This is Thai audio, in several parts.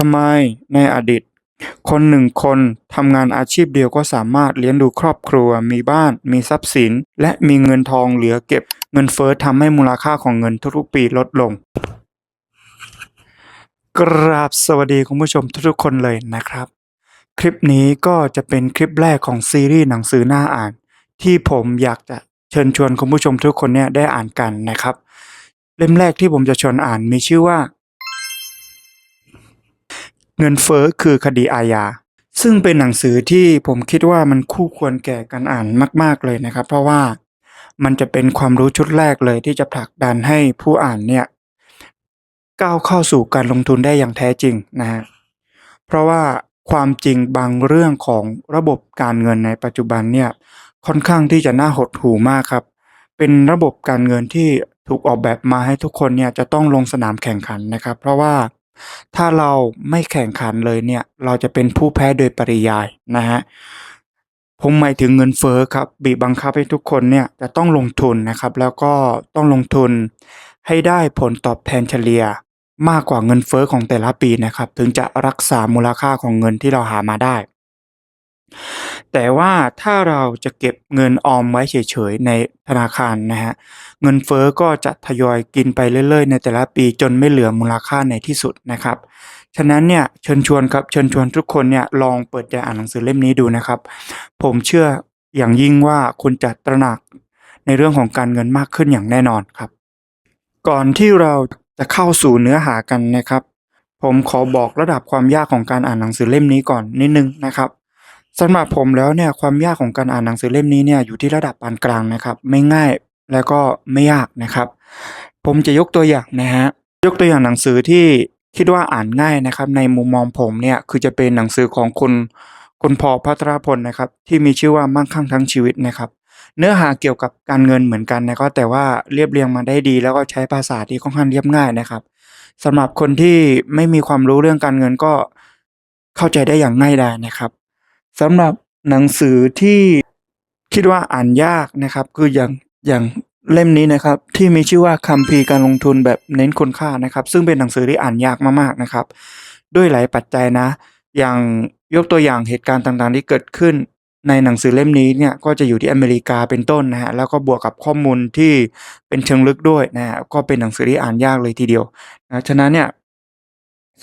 ทำไมในอดีต คนหนึ่งคนทำงานอาชีพเดียวก็สามารถเลี้ยงดูครอบครัว มีบ้าน มีทรัพย์สิน และมีเงินทองเหลือเก็บ เงินเฟ้อทำให้มูลค่าของเงินทุกๆปีลดลง กราบสวัสดีคุณผู้ชมทุกๆคนเลยนะครับ คลิปนี้ก็จะเป็นคลิปแรกของซีรีส์หนังสือหน้าอ่าน ที่ผมอยากจะเชิญชวนคุณผู้ชมทุกคนเนี่ยได้อ่านกันนะครับ เล่มแรกที่ผมจะชวนอ่านมีชื่อว่า เงินเฟ้อคือคดีอาญาซึ่งเป็นหนังสือที่ผมคิดว่ามันคู่ควรแก่การอ่านมาก ๆเลยนะครับ เพราะว่ามันจะเป็นความรู้ชุดแรกเลยที่จะผลักดันให้ผู้อ่านเนี่ยก้าวเข้าสู่การลงทุนได้อย่างแท้จริงนะฮะเพราะว่าความจริงบางเรื่องของระบบการเงินในปัจจุบันเนี่ยค่อนข้างที่จะน่าหดหู่มากครับ เป็นระบบการเงินที่ถูกออกแบบมาให้ทุกคนเนี่ยจะต้องลงสนามแข่งขันนะครับ เพราะว่า ถ้าเราไม่แข่งขันเลยเนี่ย เราจะเป็นผู้แพ้โดยปริยายนะฮะผมหมายถึงเงินเฟ้อครับ บีบบังคับให้ทุกคนเนี่ยจะต้องลงทุนนะครับ แล้วก็ต้องลงทุนให้ได้ผลตอบแทนเฉลี่ยมากกว่าเงินเฟ้อของแต่ละปีนะครับ ถึงจะรักษามูลค่าของเงินที่เราหามาได้ แต่ว่าถ้าเราจะเก็บเงินออมไว้เฉยๆ ในธนาคารนะฮะเงินเฟ้อก็จะทยอยกินไปเรื่อยๆ ในแต่ละปีจนไม่เหลือมูลค่าในที่สุดนะครับ ฉะนั้นเนี่ยเชิญชวนครับเชิญชวนทุกคนเนี่ยลองเปิดใจอ่านหนังสือเล่มนี้ดูนะครับ ผมเชื่ออย่างยิ่งว่าคุณจะตระหนักในเรื่องของการเงินมากขึ้นอย่างแน่นอนครับ ก่อนที่เราจะเข้าสู่เนื้อหากันนะครับ ผมขอบอกระดับความยากของการอ่านหนังสือเล่มนี้ก่อนนิดนึงนะครับ สำหรับผมแล้วเนี่ยความยากของการอ่านหนังสือเล่มนี้เนี่ยอยู่ที่ระดับปานกลางนะครับ ไม่ง่ายแล้วก็ไม่ยากนะครับ ผมจะยกตัวอย่างนะฮะยกตัวอย่างหนังสือที่คิดว่าอ่านง่ายนะครับ ในมุมมองผมเนี่ยคือจะเป็นหนังสือของคุณคุณพอพัทรพลนะครับ ที่มีชื่อว่ามั่งคั่งทั้งชีวิตนะครับ เนื้อหาเกี่ยวกับการเงินเหมือนกันนะครับแต่ว่าเรียบเรียงมาได้ดี แล้วก็ใช้ภาษาที่ค่อนข้างเรียบง่ายนะครับสำหรับคนที่ไม่มีความรู้เรื่องการเงินก็เข้าใจได้อย่างง่ายดายนะครับ สำหรับหนังสือที่คิดว่าอ่านยากนะครับ คืออย่างอย่างเล่มนี้นะครับ ที่มีชื่อว่าคัมภีร์การลงทุนแบบเน้นคุณค่านะครับ ซึ่งเป็นหนังสือที่อ่านยากมากๆนะครับ ด้วยหลายปัจจัยนะ อย่างยกตัวอย่างเหตุการณ์ต่างๆ ที่เกิดขึ้นในหนังสือเล่มนี้เนี่ยก็จะอยู่ที่อเมริกาเป็นต้นนะฮะแล้วก็บวกกับข้อมูลที่เป็นเชิงลึกด้วยนะฮะก็เป็นหนังสือที่อ่านยากเลยทีเดียวนะฉะนั้นเนี่ย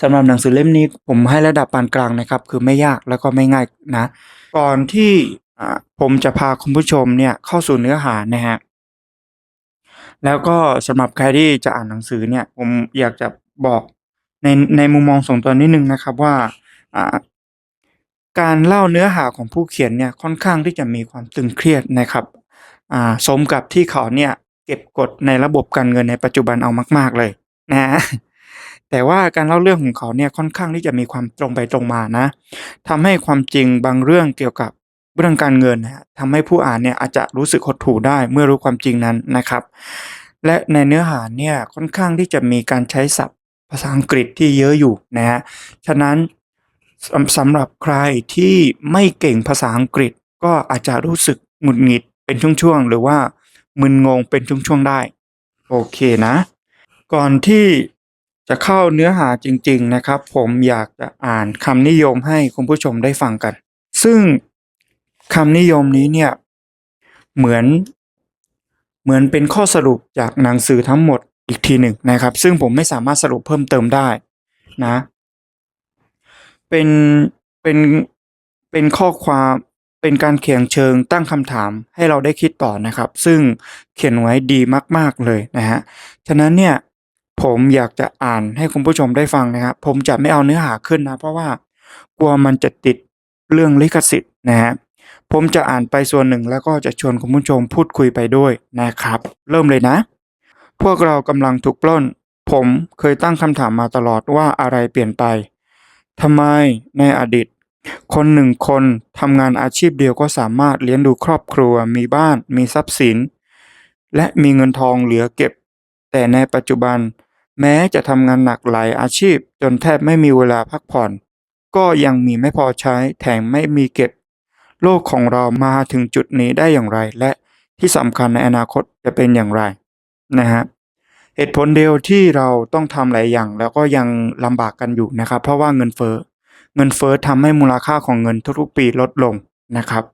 สำหรับหนังสือเล่มนี้ผมให้ระดับปานกลางนะครับ คือไม่ยากแล้วก็ไม่ง่ายนะ ก่อนที่ผมจะพาคุณผู้ชมเนี่ยเข้าสู่เนื้อหานะฮะแล้วก็สำหรับใครที่จะอ่านหนังสือเนี่ย ผมอยากจะบอกในในมุมมองส่วนตัวนิดนึงนะครับว่าการเล่าเนื้อหาของผู้เขียนเนี่ยค่อนข้างที่จะมีความตึงเครียดนะครับสมกับที่เขาเนี่ยเก็บกดในระบบการเงินในปัจจุบันเอามาก ๆเลยนะฮะ แต่ว่าการเล่าเรื่องของเขาเนี่ยค่อนข้างที่จะมีความตรงไปตรงมานะทำให้ความจริงบางเรื่องเกี่ยวกับเรื่องการเงินนะทำให้ผู้อ่านเนี่ยอาจจะรู้สึกหดหู่ได้เมื่อรู้ความจริงนั้นนะครับ และในเนื้อหาเนี่ยค่อนข้างที่จะมีการใช้ศัพท์ภาษาอังกฤษที่เยอะอยู่นะฮะฉะนั้นสำสำหรับใครที่ไม่เก่งภาษาอังกฤษก็อาจจะรู้สึกหงุดหงิดเป็นช่วงๆหรือว่ามึนงงเป็นช่วงๆได้ โอเคนะ ก่อนที่ จะเข้าเนื้อหาจริง ๆนะครับ ผมอยากจะอ่านคำนิยมให้คุณผู้ชมได้ฟังกัน ซึ่งคำนิยมนี้เนี่ยเหมือนเหมือนเป็นข้อสรุปจากหนังสือทั้งหมดอีกทีหนึ่งนะครับ ซึ่งผมไม่สามารถสรุปเพิ่มเติมได้นะ เป็นเป็นเป็นข้อความเป็นการเขียนเชิงตั้งคำถามให้เราได้คิดต่อนะครับ ซึ่งเขียนไว้ดีมาก ๆเลยนะฮะฉะนั้นเนี่ย ผมอยากจะอ่านให้คุณผู้ชมได้ฟังนะครับ ผมจะไม่เอาเนื้อหาขึ้นนะ เพราะว่ากลัวมันจะติดเรื่องลิขสิทธิ์นะฮะผมจะอ่านไปส่วนหนึ่งแล้วก็จะชวนคุณผู้ชมพูดคุยไปด้วยนะครับ เริ่มเลยนะ พวกเรากำลังถูกปล้น ผมเคยตั้งคำถามมาตลอดว่าอะไรเปลี่ยนไปทำไมในอดีตคนหนึ่งคนทำงานอาชีพเดียวก็สามารถเลี้ยงดูครอบครัว มีบ้าน มีทรัพย์สิน และมีเงินทองเหลือเก็บ แต่ในปัจจุบัน แม้จะทำงานหนักหลายอาชีพ จนแทบไม่มีเวลาพักผ่อน ก็ยังมีไม่พอใช้แถมไม่มีเก็บ โลกของเรามาถึงจุดนี้ได้อย่างไร และที่สำคัญในอนาคตจะเป็นอย่างไรนะฮะเหตุผลเดียวที่เราต้องทำหลายอย่าง แล้วก็ยังลำบากกันอยู่นะครับ เพราะว่าเงินเฟ้อเงินเฟ้อทำให้มูลค่าของเงินทุกๆปีลดลงนะครับ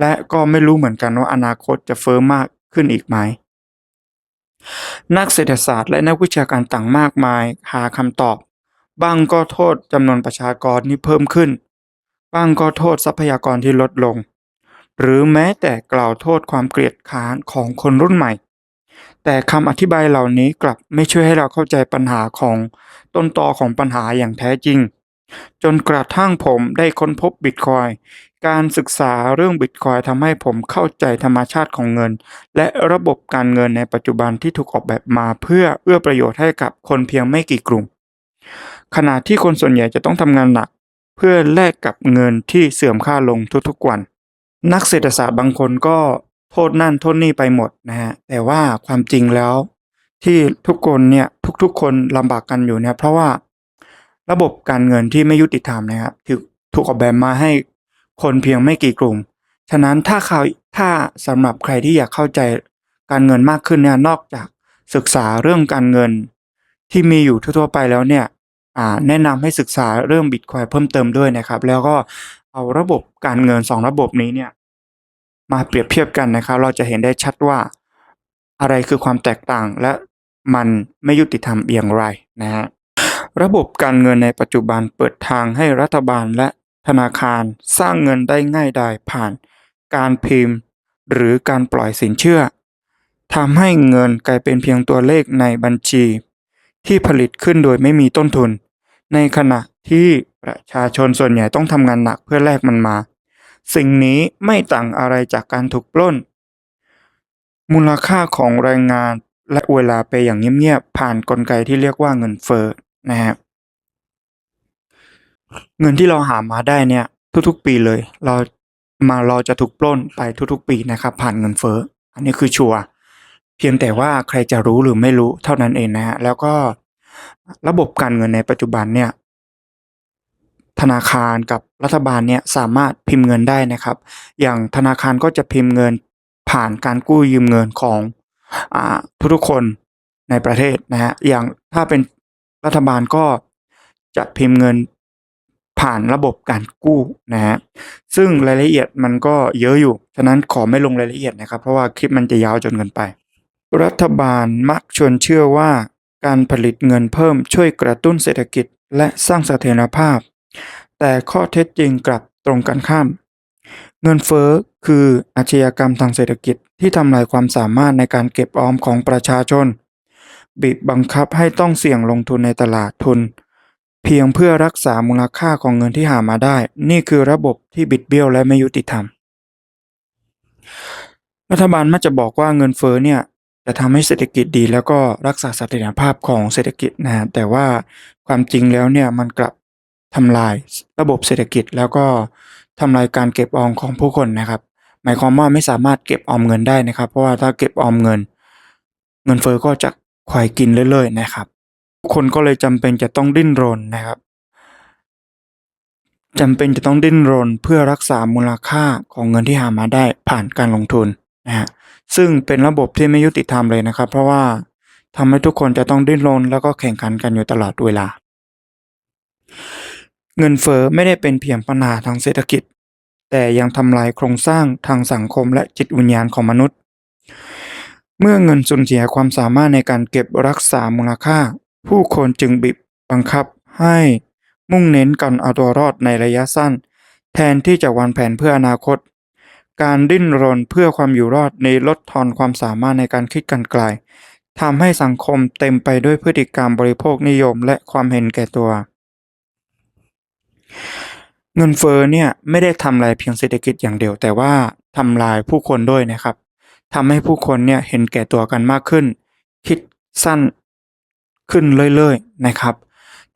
และก็ไม่รู้เหมือนกันว่าอนาคตจะเฟ้อมากขึ้นอีกไหม นักเศรษฐศาสตร์และนักวิชาการต่างมากมายหาคำตอบ บ้างก็โทษจำนวนประชากรที่เพิ่มขึ้น บ้างก็โทษทรัพยากรที่ลดลง หรือแม้แต่กล่าวโทษความเกลียดค้านของคนรุ่นใหม่ แต่คำอธิบายเหล่านี้กลับไม่ช่วยให้เราเข้าใจปัญหาของต้นตอของปัญหาอย่างแท้จริง จนกระทั่งผมได้ค้นพบบิตคอยการศึกษาเรื่องบิตคอยทำให้ผมเข้าใจธรรมชาติของเงิน และระบบการเงินในปัจจุบันที่ถูกออกแบบมาเพื่อเอื้อประโยชน์ให้กับคนเพียงไม่กี่กลุ่ม ขณะที่คนส่วนใหญ่จะต้องทำงานหนัก เพื่อแลกกับเงินที่เสื่อมค่าลงทุกๆวัน นักเศรษฐศาสตร์บางคนก็โทษนั่นโทษนี่ไปหมดนะฮะแต่ว่าความจริงแล้ว ที่ทุกคนเนี่ยทุกๆ คนลำบากกันอยู่เนี่ยเพราะว่า ระบบการเงินที่ไม่ยุติธรรมนะครับถูกถูกออกแบบมาให้คนเพียงไม่กี่กลุ่ม ฉะนั้นถ้าเขาถ้าสำหรับใครที่อยากเข้าใจการเงินมากขึ้นเนี่ยนอกจากศึกษาเรื่องการเงินที่มีอยู่ทั่วไปแล้วเนี่ยอ่าแนะนำให้ศึกษาเรื่องบิตคอยเพิ่มเติมด้วยนะครับ แล้วก็เอาระบบการเงินสองระบบนี้เนี่ยมาเปรียบเทียบกันนะครับ เราจะเห็นได้ชัดว่าอะไรคือความแตกต่างและมันไม่ยุติธรรมอย่างไรนะฮะ ระบบการเงินในปัจจุบันเปิดทางให้รัฐบาลและธนาคารสร้างเงินได้ง่ายดายผ่านการพิมพ์ หรือการปล่อยสินเชื่อทำให้เงินกลายเป็นเพียงตัวเลขในบัญชี ที่ผลิตขึ้นโดยไม่มีต้นทุน ในขณะที่ประชาชนส่วนใหญ่ต้องทำงานหนักเพื่อแลกมันมา สิ่งนี้ไม่ต่างอะไรจากการถูกปล้น มูลค่าของแรงงานและเวลาไปอย่างเงียบๆผ่านกลไกที่เรียกว่าเงินเฟ้อ นะฮะเงินที่เราหามาได้เนี่ย ทุกๆ ปีเลย เรามาเราจะถูกปล้นไปทุกๆ ปีนะครับ ผ่านเงินเฟ้ออันนี้คือชัวร์เพียงแต่ว่าใครจะรู้หรือไม่รู้เท่านั้นเองนะฮะแล้วก็ระบบการเงินในปัจจุบันเนี่ย ธนาคารกับรัฐบาลเนี่ยสามารถพิมพ์เงินได้นะครับ อย่างธนาคารก็จะพิมพ์เงินผ่านการกู้ยืมเงินของอทุกๆคนในประเทศนะฮะอย่างถ้าเป็น รัฐบาลก็จะพิมพ์เงินผ่านระบบการกู้นะฮะซึ่งรายละเอียดมันก็เยอะอยู่ ฉะนั้นขอไม่ลงรายละเอียดนะครับ เพราะว่าคลิปมันจะยาวจนเกินไป รัฐบาลมักชวนเชื่อว่าการผลิตเงินเพิ่มช่วยกระตุ้นเศรษฐกิจและสร้างเสถียรภาพ แต่ข้อเท็จจริงกลับตรงกันข้าม เงินเฟ้อคืออาชญากรรมทางเศรษฐกิจที่ทำลายความสามารถในการเก็บออมของประชาชน บีบบังคับให้ต้องเสี่ยงลงทุนในตลาดทุน เพียงเพื่อรักษามูลค่าของเงินที่หามาได้ นี่คือระบบที่บิดเบี้ยวและไม่ยุติธรรม รัฐบาลมักจะบอกว่าเงินเฟ้อเนี่ยจะทำให้เศรษฐกิจดีแล้วก็รักษาเสถียรภาพของเศรษฐกิจนะฮะแต่ว่าความจริงแล้วเนี่ยมันกลับทำลายระบบเศรษฐกิจแล้วก็ทำลายการเก็บออมของผู้คนนะครับ หมายความว่าไม่สามารถเก็บออมเงินได้นะครับ เพราะว่าถ้าเก็บออมเงิน เงินเฟ้อก็จะ ควายกินเรื่อยๆนะครับทุกคนก็เลยจำเป็นจะต้องดิ้นรนนะครับจำเป็นจะต้องดิ้นรนเพื่อรักษามูลค่าของเงินที่หามาได้ผ่านการลงทุนนะฮะซึ่งเป็นระบบที่ไม่ยุติธรรมเลยนะครับ เพราะว่าทำให้ทุกคนจะต้องดิ้นรนแล้วก็แข่งขันกันอยู่ตลอดเวลา เงินเฟ้อไม่ได้เป็นเพียงปัญหาทางเศรษฐกิจ แต่ยังทำลายโครงสร้างทางสังคมและจิตวิญญาณของมนุษย์ เมื่อเงินสูญเสียความสามารถในการเก็บรักษามูลค่า ผู้คนจึงบีบบังคับให้มุ่งเน้นการเอาตัวรอดในระยะสั้น แทนที่จะวางแผนเพื่ออนาคต การดิ้นรนเพื่อความอยู่รอดในลดทอนความสามารถในการคิดกันไกลทำให้สังคมเต็มไปด้วยพฤติกรรมบริโภคนิยมและความเห็นแก่ตัว เงินเฟ้อเนี่ยไม่ได้ทำลายเพียงเศรษฐกิจอย่างเดียว แต่ว่าทำลายผู้คนด้วยนะครับ ทำให้ผู้คนเนี่ยเห็นแก่ตัวกันมากขึ้น คิดสั้นขึ้นเรื่อยๆนะครับ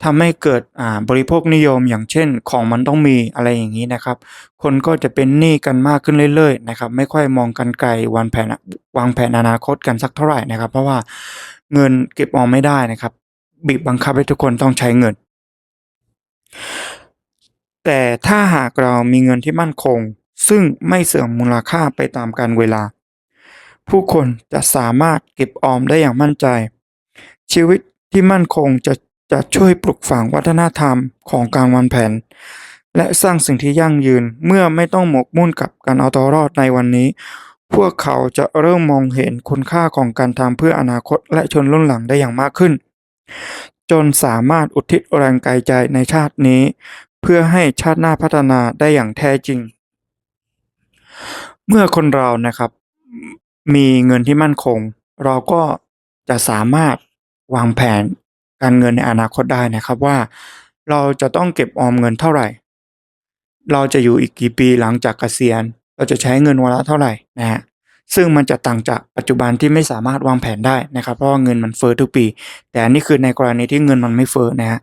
ทำให้เกิดอ่าบริโภคนิยมอย่างเช่นของมันต้องมีอะไรอย่างนี้นะครับ คนก็จะเป็นหนี้กันมากขึ้นเรื่อยๆนะครับ ไม่ค่อยมองกันไกลวางแผนวางแผนอนาคตกันสักเท่าไหร่นะครับ เพราะว่าเงินเก็บออมไม่ได้นะครับ บีบบังคับให้ทุกคนต้องใช้เงิน แต่ถ้าหากเรามีเงินที่มั่นคง ซึ่งไม่เสื่อมมูลค่าไปตามกาลเวลา ผู้คนจะสามารถเก็บออมได้อย่างมั่นใจ ชีวิตที่มั่นคงจะจะช่วยปลุกฝังวัฒนธรรมของการวางแผน และสร้างสิ่งที่ยั่งยืนเมื่อไม่ต้องหมกมุ่นกับการเอาตัวรอดในวันนี้ พวกเขาจะเริ่มมองเห็นคุณค่าของการทำเพื่ออนาคตและชนรุ่นหลังได้อย่างมากขึ้น จนสามารถอุทิศแรงกายใจในชาตินี้ เพื่อให้ชาติหน้าพัฒนาได้อย่างแท้จริง เมื่อคนเรานะครับ มีเงินที่มั่นคง เราก็จะสามารถวางแผนการเงินในอนาคตได้นะครับว่า เราจะต้องเก็บออมเงินเท่าไหร่ เราจะอยู่อีกกี่ปีหลังจากเกษียณ เราจะใช้เงินวันละเท่าไหร่นะฮะซึ่งมันจะต่างจากปัจจุบันที่ไม่สามารถวางแผนได้นะครับ เพราะว่าเงินมันเฟ้อทุกปี แต่อันนี้คือในกรณีที่เงินมันไม่เฟ้อนะฮะ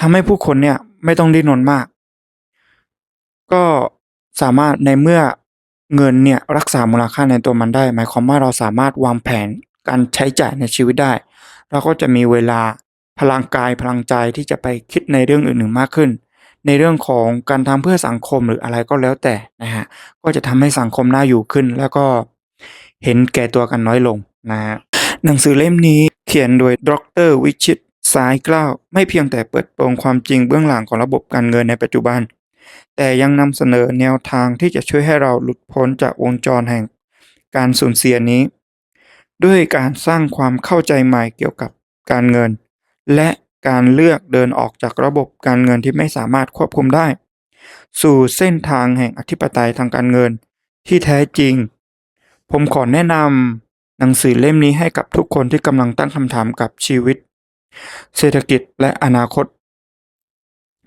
ทำให้ผู้คนเนี่ยไม่ต้องดิ้นรนมาก ก็สามารถในเมื่อ เงินเนี่ยรักษามูลค่าในตัวมันได้ หมายความว่าเราสามารถวางแผนการใช้จ่ายในชีวิตได้ เราก็จะมีเวลาพลังกายพลังใจที่จะไปคิดในเรื่องอื่นๆมากขึ้น ในเรื่องของการทำเพื่อสังคมหรืออะไรก็แล้วแต่นะฮะก็จะทำให้สังคมน่าอยู่ขึ้น แล้วก็เห็นแก่ตัวกันน้อยลงนะฮะหนังสือเล่มนี้เขียนโดยดรวิชิตสายกล้าวไม่เพียงแต่เปิดโปงความจริงเบื้องหลังของระบบการเงินในปัจจุบัน แต่ยังนำเสนอแนวทางที่จะช่วยให้เราหลุดพ้นจากวงจรแห่งการสูญเสียนี้ ด้วยการสร้างความเข้าใจใหม่เกี่ยวกับการเงิน และการเลือกเดินออกจากระบบการเงินที่ไม่สามารถควบคุมได้ สู่เส้นทางแห่งอธิปไตยทางการเงินที่แท้จริง ผมขอแนะนำหนังสือเล่มนี้ให้กับทุกคนที่กำลังตั้งคำถามกับชีวิต เศรษฐกิจและอนาคต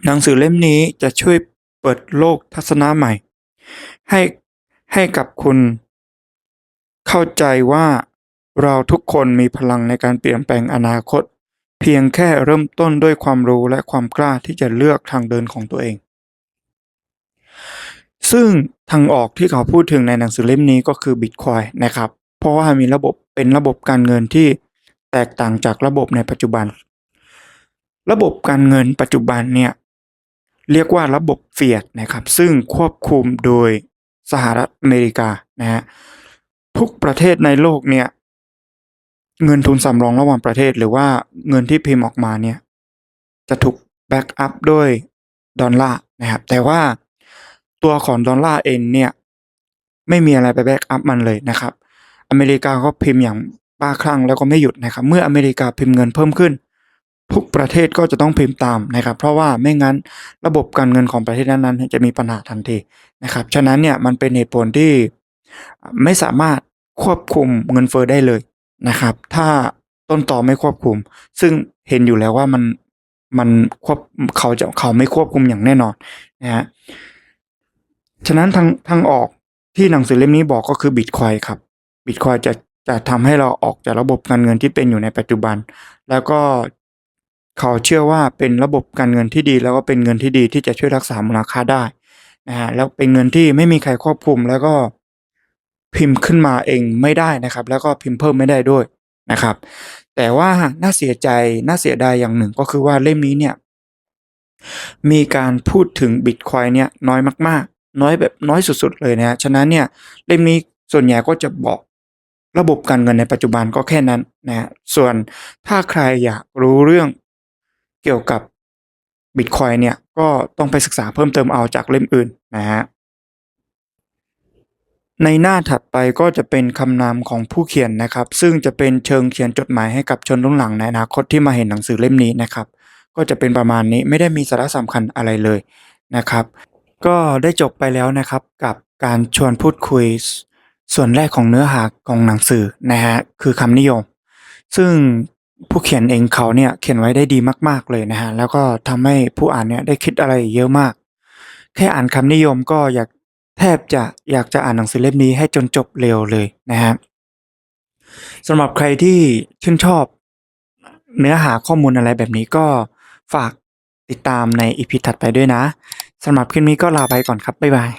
หนังสือเล่มนี้จะช่วย เปิดโลกทัศนะใหม่ ให้ให้กับคุณ เข้าใจว่าเราทุกคนมีพลังในการเปลี่ยนแปลงอนาคต เพียงแค่เริ่มต้นด้วยความรู้และความกล้าที่จะเลือกทางเดินของตัวเอง ซึ่งทางออกที่เขาพูดถึงในหนังสือเล่มนี้ก็คือบิตคอยนะครับ เพราะว่ามีระบบเป็นระบบการเงินที่แตกต่างจากระบบในปัจจุบัน ระบบการเงินปัจจุบันเนี่ย เรียกว่าระบบเฟียดนะครับ ซึ่งควบคุมโดยสหรัฐอเมริกานะฮะทุกประเทศในโลกเนี่ยเงินทุนสำรองระหว่างประเทศหรือว่าเงินที่พิมพ์ออกมาเนี่ยจะถูกแบ็กอัพด้วยดอลลาร์นะครับ แต่ว่าตัวของดอลลาร์เองเนี่ยไม่มีอะไรไปแบ็กอัพมันเลยนะครับ อเมริกาก็พิมพ์อย่างบ้าคลั่งแล้วก็ไม่หยุดนะครับ เมื่ออเมริกาพิมพ์เงินเพิ่มขึ้น ทุกประเทศก็จะต้องพิมพ์ตามนะครับ เพราะว่าไม่งั้นระบบการเงินของประเทศนั้นๆจะมีปัญหาทันทีนะครับ ฉะนั้นเนี่ยมันเป็นเหตุผลที่ไม่สามารถควบคุมเงินเฟ้อได้เลยนะครับ ถ้าต้นต่อไม่ควบคุม ซึ่งเห็นอยู่แล้วว่ามันมันควบเขาจะเขาไม่ควบคุมอย่างแน่นอนนะฮะฉะนั้นทางทางออกที่หนังสือเล่มนี้บอกก็คือบิตคอยครับบิตคอยจะจะทำให้เราออกจากระบบการเงินที่เป็นอยู่ในปัจจุบัน แล้วก็ เขาเชื่อว่าเป็นระบบการเงินที่ดี แล้วก็เป็นเงินที่ดีที่จะช่วยรักษามูลค่าได้นะฮะแล้วเป็นเงินที่ไม่มีใครควบคุมแล้วก็พิมพ์ขึ้นมาเองไม่ได้นะครับ แล้วก็พิมพ์เพิ่มไม่ได้ด้วยนะครับ แต่ว่าน่าเสียใจน่าเสียดายอย่างหนึ่งก็คือว่าเล่มนี้เนี่ยมีการพูดถึงบิตคอยเนี่ยน้อยมากๆ น้อยแบบน้อยสุดๆเลยนะฉะนั้นเนี่ยเล่มนี้ส่วนใหญ่ก็จะบอกระบบการเงินในปัจจุบันก็แค่นั้นนะส่วนถ้าใครอยากรู้เรื่อง เกี่ยวกับบิตคอยเนี่ยก็ต้องไปศึกษาเพิ่มเติมเอาจากเล่มอื่นนะฮะในหน้าถัดไปก็จะเป็นคำนำของผู้เขียนนะครับ ซึ่งจะเป็นเชิงเขียนจดหมายให้กับชนรุ่นหลังในอนาคตที่มาเห็นหนังสือเล่มนี้นะครับ ก็จะเป็นประมาณนี้ไม่ได้มีสาระสำคัญอะไรเลยนะครับ ก็ได้จบไปแล้วนะครับกับการชวนพูดคุยสส่วนแรกของเนื้อหาของหนังสือนะฮะคือคำนิยม ซึ่ง ผู้เขียนเองเขาเนี่ยเขียนไว้ได้ดีมากๆเลยนะฮะแล้วก็ทำให้ผู้อ่านเนี่ยได้คิดอะไรเยอะมาก แค่อ่านคำนิยมก็อยากแทบจะอยากจะอ่านหนังสือเล่มนี้ให้จนจบเร็วเลยนะฮะสำหรับใครที่ชื่นชอบเนื้อหาข้อมูลอะไรแบบนี้ก็ฝากติดตามในอีพีถัดไปด้วยนะสำหรับคลิปนี้ก็ลาไปก่อนครับ บ๊ายบาย